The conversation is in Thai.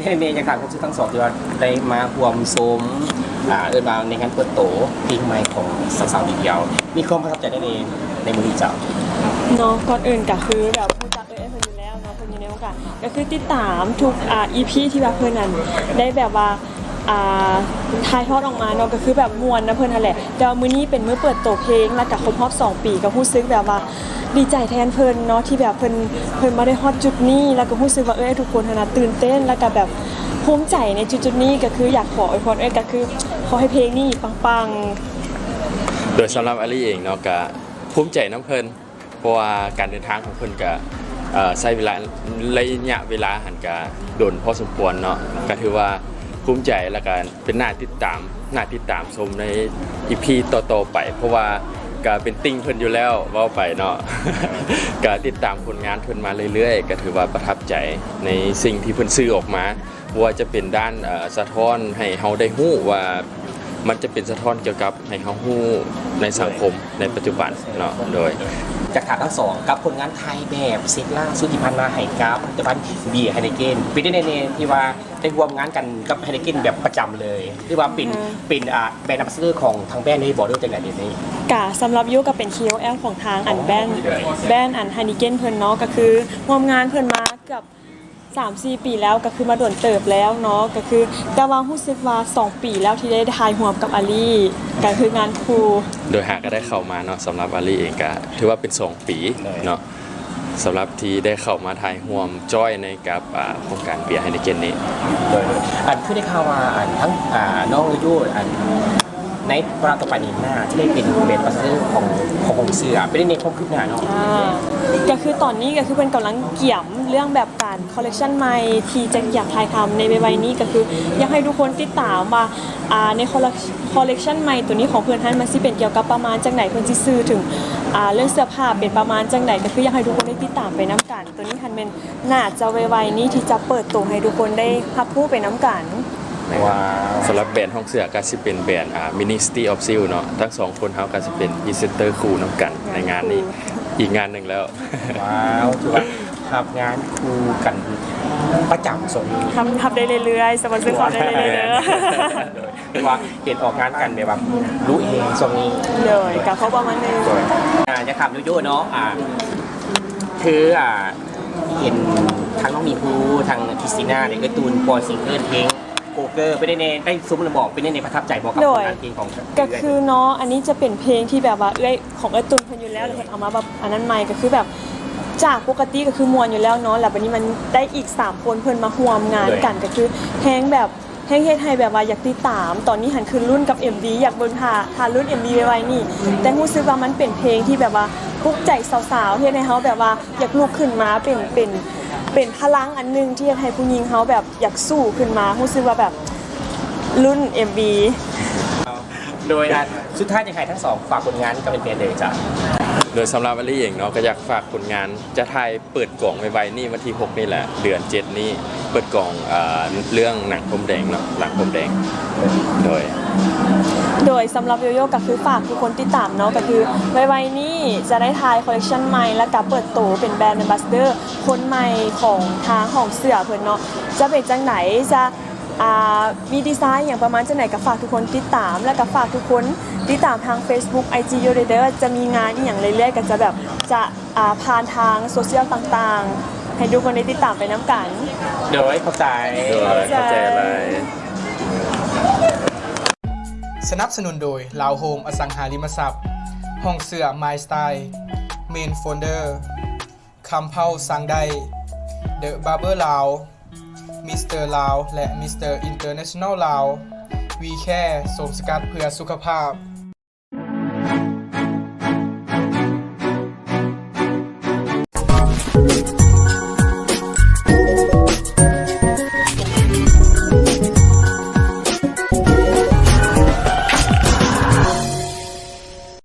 ได้เมย์ยังถามผมชื่อทั้งสองที่ว่าได้มารวมโซมอ่าเอินบาในงานเปิดโตเพลงใหม่ของสาวๆดีเดียว มีความประทับใจได้ในในมือนี้เจ้า เนาะก่อนอื่นก็คือแบบผู้จักเอ้ยเพิ่นอยู่แล้วเนาะเพิ่นอยู่ในวงการก็คือติดตามทุกอ่า EP ที่ว่าเพิ่นนั้นได้แบบว่าอ่าถ่ายทอดออกมาเนาะก็คือแบบมวนนะเพิ่นนั่นแหละแต่ว่ามื้อนี้เป็นมื้อเปิดตัวเพลงแล้วก็ครบรอบ2ปีก็รู้สึกแบบว่า ดีใจแทนเพิ่นเนาะที่แบบเพิ่นเพิ่นมาได้ฮอดจุดนี้แล้วก็รู้สึกว่าเอ้ยทุกคนหั้นนะตื่นเต้นแล้วก็แบบภูมิใจในจุดๆนี้ก็คืออยากขออวยพรเอ้ยก็คือขอให้เพลงนี้ปังๆ โดยสำหรับอลีเองเนาะก็ภูมิใจน้ำเพลินเพราะว่าการเดินทางของเพิ่นก็ใช้เวลาระยะเวลาหันก็โดนพอสมควรเนาะก็ถือว่าภูมิใจและกันเป็นหน้าติดตามหน้าติดตามชมในอีพีต่อๆไป เพราะว่า ก็เป็นติ่งเพิ่นอยู่แล้วเว่าไปเนาะก็ติดตามผลงานเพิ่นมาเรื่อยๆ ก็ถือว่าประทับใจในสิ่งที่เพิ่นซื้อออกมาว่าจะเป็นด้านสะท้อนให้เฮาได้ฮู้ว่ามันจะเป็นสะท้อนเกี่ยวกับให้เขาฮู้ในสังคมในปัจจุบันเนาะโดย จากถานทั้งสองกับผลงานไทยแบบเซตล่าสุธิพันธ์นมาไห้กับผลิตภัณฑ์เบียร์ไฮเนเกนเป็นได้ในนที่ว่าได้ร่วมงานกันกับไฮเนเกนแบบประจำเลยที่ว่าเป็นเป็นอ่าแบรนด์อัมบาสเดอร์ของทางแบรนด์ในบอร์ดจังหนเดี๋ยวนี้ กะสำหรับยุก็เป็น KOL ของทางอันแบนแบนอันไฮนิเกนเพิ่นเนาะก็คือร่วมงานเพิ่นมาเกือบ 3-4 ปีแล้วก็คือมาโดนเติบแล้วเนาะก็คือแต่ว่ารู้สึกว่า 2 ปีแล้วที่ได้ถ่ายร่วมกับอาลีก็คืองานครู โดยหากก็ได้เข้ามาเนาะสำหรับอาลีเองก็ถือว่าเป็น 2 ปีเนาะสำหรับที่ได้เข้ามาถ่ายห่วมจ้อยในกับอ่าโครงการเบียร์ไฮเนเกนนี้โดยอันคือได้ข่าวว่าอันทั้งอ่าน้องโยอัน ในเวลาต่อไปนี้หน้าที่ได้เป็นแบรนด์อัมบาสเดอร์ของของของเสือไม่ได้ในความคืบหน้าเนาะอ่าก็คือตอนนี้ก็คือเป็นกำลังเกี่ยมเรื่องแบบการคอลเลกชันใหม่ที่จะอยากถ่ายทำในวัยนี้ก็คืออยากให้ทุกคนติดตามว่าอ่าในคอลเลกชันใหม่ตัวนี้ของเพื่อนท่านมันสิเป็นเกี่ยวกับประมาณจังไหนเพื่อนสิซื้อถึงอ่าเรื่องเสื้อผ้าเป็นประมาณจังไหนก็คืออยากให้ทุกคนได้ติดตามไปน้ำกันตัวนี้ทันเป็นน่าจะวัยๆนี้ที่จะเปิดตัวให้ทุกคนได้รับรู้ไปน้ำกัน ว้าวสำหรับแบรนด์ห้องเสื้อก็สิเป็นแบรนด์อ่า Ministry of Seal เนาะทั้งสองคนเขาก็สิเป็นพรีเซนเตอร์คู่น้ำกันในงานนี้อีกงานหนึ่งแล้ว ว้าวถือว่าทำงานคู่กันประจำส่วนนี้ทำทำได้เรื่อยๆสปอนเซอร์ขอได้เรื่อยโดยว่าเห็นออกงานกันแบบว่ารู้เองช่วงนี้ๆเลยกับเขาประมาณนึงโดยอ่าจะถามโยโย่เนาะอ่าคืออ่าเห็นทางน้องมีภูทางคริสติน่าเนี่ยก็ตูนปอยซิงเกิลเพลง โกเกอร์ไปได้ในได้ซุ้มระบอกไปได้ในประทับใจบอกกับผลงานเพลงของก็คือเนาะอันนี้จะเป็นเพลงที่แบบว่าเอ้ยของเอ้ยตุนเพิ่นอยู่แล้วแล้วเพิ่นเอามาแบบอันนั้นใหม่ก็คือแบบจากปกติก็คือมวนอยู่แล้วเนาะแล้วบัดนี้มันได้อีก 3 คนเพิ่นมาร่วมงานกันก็คือแฮงแบบแฮงเฮ็ดให้แบบว่าอยากติดตาม ตอนนี้หันคือรุ่นกับ MV อยากเบิ่งท่าท่ารุ่น MV ไว้ๆนี่ แต่รู้สึกว่ามันเป็นเพลงที่แบบว่าปลุกใจสาวๆเฮ็ดให้เฮาแบบว่าอยากลุกขึ้นมาเป็นเป็น เป็นพลังอันหนึงที่อยากให้ผู้หญิงเฮาแบบอยากสู้ขึ้นมารู้สึกว่าแบบรุ่น MV โดยอะสุดท้ายจะใครทั้งสองฝากผลงานกับเป็นเพลงเลยจ้ะโดยสำหรับอาลีเองเนาะก็อยากฝากผลงานจะถ่ายเปิดกล่องไวๆนี่วันที่ 6 นี่แหละ เดือน 7 นี่เปิดกล่องอ่าเรื่องหนังพรมแดงเนาะหลังพรมแดงโดยโด ยสำหรับโยโย่ก็คือฝากทุกคนติดตามเนาะก็คือไวๆนี้จะได้ทายคอลเลคชันใหม่และกับเปิดตัวเป็นแบรนด์ a m b a s s a d o r คนใหม่ของทางของเสือเพิ่นเนาะจะเป็นจังไหนจะอ่ามีดีไซน์อย่างประมาณจังไหนก็ฝากทุกคนติดตาม และก็ฝากทุกคนติดตามทาง Facebook IG โยเดอร์จะมีงานอหย่างเรื่อยๆก็จะแบบจะอ่าผ่านทางโซเชียลต่างๆ ให้ทุกคนได้ติดตามไปน้ำกัน โดยเข้าใจ โดยเข้าใจอะไสนับสนุนโดยลาวโฮมอสังหาริมทรัพย์ ห้องเสื้อ My Style Main Folder คำเพาสังได้ The Barber ลาว Mr. ลาวและมิสเตอร์อินเตอร์เนชั่นแนลลาววีแค่สมสกัดเพื่อสุขภาพ